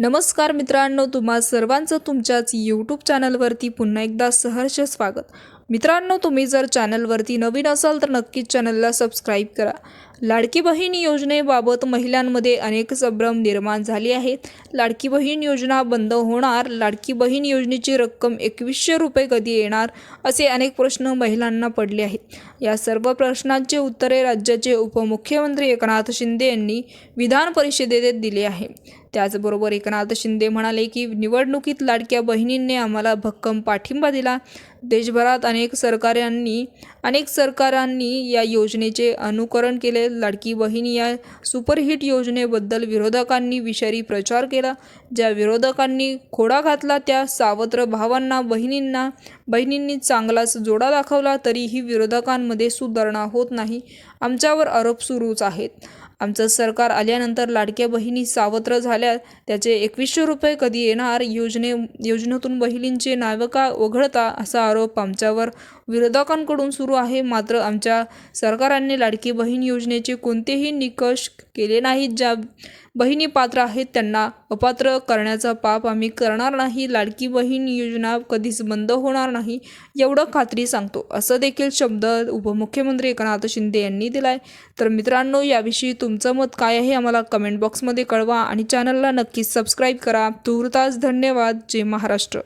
नमस्कार मित्रांनो तुम्हा सर्वांचं तुमच्याच यूट्यूब चॅनलवरती पुन्हा एकदा सहर्ष स्वागत. मित्रांनो तुम्ही जर चॅनलवरती नवीन असाल तर नक्कीच चॅनलला सबस्क्राईब करा. लाडकी बहीण योजनेबाबत महिलांमध्ये अनेक संभ्रम निर्माण झाले आहेत. लाडकी बहीण योजना बंद होणार. लाडकी बहीण योजनेची रक्कम एकवीसशे रुपये कधी येणार असे अनेक प्रश्न महिलांना पडले आहेत. या सर्व प्रश्नांचे उत्तरे राज्याचे उपमुख्यमंत्री एकनाथ शिंदे यांनी विधान परिषदेत दिले आहे. त्याचबरोबर एकनाथ शिंदे म्हणाले की निवडणुकीत लाडक्या बहिणींनी आम्हाला भक्कम पाठिंबा दिला. देशभरात अनेक सरकारांनी अनेक सरकारांनी या योजनेचे अनुकरण केले लाडकी बहीण या सुपरहिट योजनेबद्दल विरोधकांनी विषारी प्रचार केला. ज्या विरोधकांनी खोडा घातला त्या सावत्र भावांना बहिणींना बहिणींनी चांगलाच जोडा दाखवला तरीही विरोधकांमध्ये सुधारणा होत नाही. आमच्यावर आरोप सुरूच आहेत. आमचं सरकार आल्यानंतर लाडक्या बहिणी सावत्र झाल्या त्याचे एकवीसशे रुपये कधी येणार? योजने योजनेतून बहिणींचे नावं का वगळता? असा आरोप आमच्यावर विरोधकांकडून सुरू आहे. मात्र आमच्या सरकारांनी लाडकी बहीण योजनेचे कोणतेही निकष केले नाहीत ज्या बहिणी पात्र आहेत त्यांना अपात्र करण्याचा पाप आम्ही करणार नाही. लाडकी बहीण योजना कधीच बंद होणार नाही. एवढं खात्री सांगतो. असं देखील शब्द उपमुख्यमंत्री एकनाथ शिंदे यांनी दिलाय. तर मित्रांनो याविषयी तुमचं मत काय आहे आम्हाला कमेंट बॉक्समध्ये कळवा आणि चॅनलला नक्कीच सबस्क्राईब करा. तुर्तास धन्यवाद. जय महाराष्ट्र.